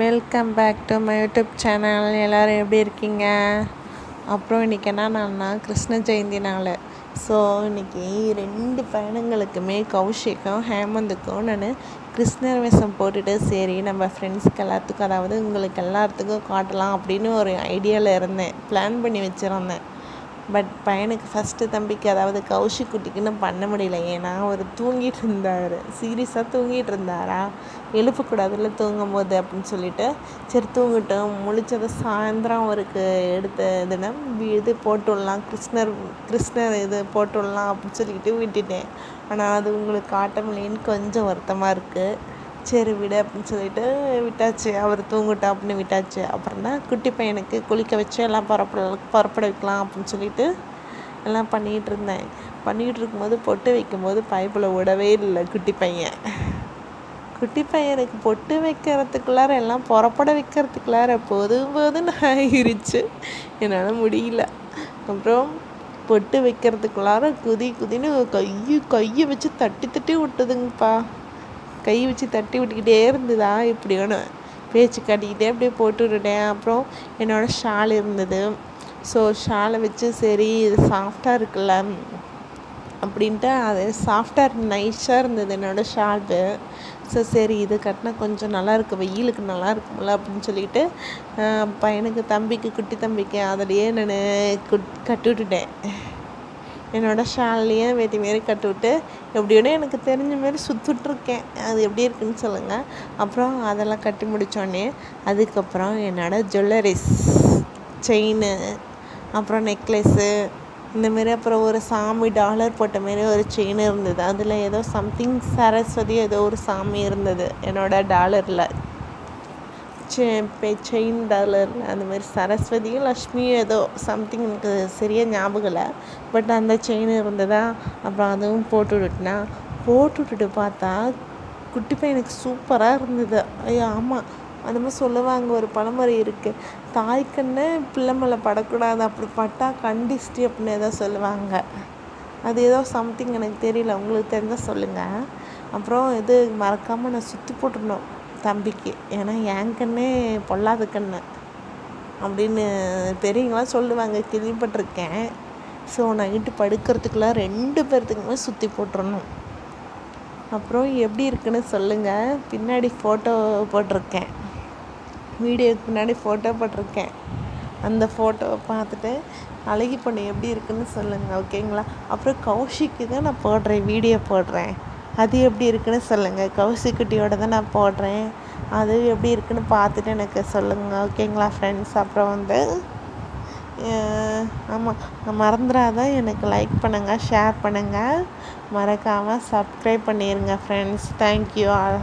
Welcome back to my YouTube channel எல்லோரும் எப்படி இருக்கீங்க? அப்புறம் இன்றைக்கி என்ன நாள்னா? கிருஷ்ண ஜெயந்தி நாள். ஸோ இன்றைக்கி ரெண்டு பயணங்களுக்குமே கௌஷிக்கும் ஹேமந்துக்கும் நான் கிருஷ்ணர் வேஷம் போட்டுட்டு சரி நம்ம ஃப்ரெண்ட்ஸுக்கு எல்லாத்துக்கும் அதாவது உங்களுக்கு எல்லாத்துக்கும் காட்டலாம் அப்படின்னு ஒரு ஐடியாவில் இருந்தேன். பிளான் பண்ணி வச்சுருந்தேன். பட் பையனுக்கு ஃபஸ்ட்டு தம்பிக்கு அதாவது கௌஷிக் குட்டிக்குன்னு பண்ண முடியல. ஏன்னா அவர் தூங்கிட்டு இருந்தார் சீரியஸாக தூங்கிட்டு இருந்தாரா எழுப்பக்கூடாதுல தூங்கும் போது அப்படின்னு சொல்லிட்டு சரி தூங்கட்டும். முழிச்சதை சாயந்தரம் அவருக்கு எடுத்த தினம் இது போட்டுடலாம் கிருஷ்ணர் கிருஷ்ணர் இது போட்டுடலாம் அப்படின்னு சொல்லிட்டு விட்டுட்டேன். ஆனால் அது உங்களுக்கு காட்டமில்லைன்னு கொஞ்சம் வருத்தமாக இருக்குது சரி விடு அப்படின்னு சொல்லிட்டு விட்டாச்சு. அவர் தூங்கட்டும் அப்படின்னு விட்டாச்சு. அப்புறம் தான் குட்டி பையனுக்கு குளிக்க வச்சு எல்லாம் புறப்பட புறப்பட வைக்கலாம் அப்படின்னு சொல்லிட்டு எல்லாம் பண்ணிகிட்டு இருந்தேன். பண்ணிகிட்டு இருக்கும்போது பொட்டு வைக்கும்போது பைப்பில் விடவே இல்லை குட்டி பையன். குட்டி பையனுக்கு பொட்டு வைக்கிறதுக்குள்ளார எல்லாம் புறப்பட வைக்கிறதுக்குள்ளார போதும் போதுன்னு ஆகிருச்சு என்னால் முடியல. அப்புறம் பொட்டு வைக்கிறதுக்குள்ளார குதி குதின்னு கையை கையை வச்சு தட்டி தட்டி விட்டுதுங்கப்பா. கை வச்சு தட்டி விட்டுக்கிட்டே இருந்ததா? இப்படியோன்னு பேச்சு காட்டிக்கிட்டே அப்படியே போட்டு விட்டுட்டேன். அப்புறம் என்னோடய ஷால் இருந்தது. ஸோ ஷாலை வச்சு சரி இது சாஃப்டாக இருக்குல்ல அப்படின்ட்டு அது சாஃப்டாக நைஸாக இருந்தது என்னோடய ஷால்வு. ஸோ சரி இது கட்டினா கொஞ்சம் நல்லாயிருக்கு வெயிலுக்கு நல்லா இருக்கும்ல அப்படின்னு சொல்லிட்டு பையனுக்கு தம்பிக்கு குட்டி தம்பிக்கு அதிலேயே நான் குட் கட்டி விட்டுட்டேன். என்னோடய ஷால்லையே வேட்டி மாரி கட்டிவிட்டு எப்படியோட எனக்கு தெரிஞ்ச மாரி சுற்றுட்ருக்கேன் அது எப்படி இருக்குன்னு சொல்லுங்கள் அப்புறம் அதெல்லாம் கட்டி முடித்தோடனே அதுக்கப்புறம் என்னோடய ஜுவல்லரிஸ் செயின் அப்புறம் நெக்லஸ்ஸு இந்தமாரி அப்புறம் ஒரு சாமி டாலர் போட்ட மாரி ஒரு செயின் இருந்தது. அதில் ஏதோ சம்திங் சரஸ்வதி ஏதோ ஒரு சாமி இருந்தது என்னோடய டாலரில். செயின் டாலர் அந்த மாதிரி சரஸ்வதியும் லக்ஷ்மியும் ஏதோ சம்திங் எனக்கு சரியாக ஞாபகம் இல்லை. பட் அந்த செயின் இருந்ததா அப்புறம் அதுவும் போட்டு விட்டுனா போட்டு விட்டுட்டு பார்த்தா குட்டி பையனுக்கு சூப்பராக இருந்தது. ஐயோ ஆமாம் அந்த மாதிரி சொல்லுவாங்க ஒரு பழமொழி இருக்குது தாய் பிள்ளை மேலே படக்கூடாது அப்படி பட்டா கண்டிஸ்டி அப்படின்னு ஏதோ சொல்லுவாங்க. அது ஏதோ சம்திங் எனக்கு தெரியல. உங்களுக்கு தெரிஞ்சால் சொல்லுங்கள் அப்புறம் இது மறக்காமல் நான் சுற்றி போட்டுருந்தோம் தம்பிக்கு. ஏன்னா என் கண்ணே பொல்லாத கண்ணு. அப்படின்னு பெரியவங்களாம் சொல்லுவாங்க கேள்விப்பட்டிருக்கேன். ஸோ நைட்டு படுக்கிறதுக்குலாம் ரெண்டு பேர்த்துக்குமே சுற்றி போட்டுடணும் அப்புறம் எப்படி இருக்குன்னு சொல்லுங்கள் பின்னாடி ஃபோட்டோ போட்டிருக்கேன். வீடியோக்கு பின்னாடி ஃபோட்டோ போட்டிருக்கேன். அந்த ஃபோட்டோவை பார்த்துட்டு அழகி பொண்ணு எப்படி இருக்குன்னு சொல்லுங்கள் ஓகேங்களா அப்புறம் கௌஷிக்கு தான் நான் போடுறேன் வீடியோ போடுறேன். அது எப்படி இருக்குன்னு சொல்லுங்கள் கௌசிக்குட்டியோட தான் நான் போடுறேன். அது எப்படி இருக்குன்னு பார்த்துட்டு எனக்கு சொல்லுங்கள் ஓகேங்களா ஃப்ரெண்ட்ஸ் அப்புறம் வந்து ஆமாம் மறந்துடாத எனக்கு லைக் பண்ணுங்கள் ஷேர் பண்ணுங்கள் மறக்காமல் சப்ஸ்கிரைப் பண்ணிடுங்க ஃப்ரெண்ட்ஸ் தேங்க்யூ ஆல்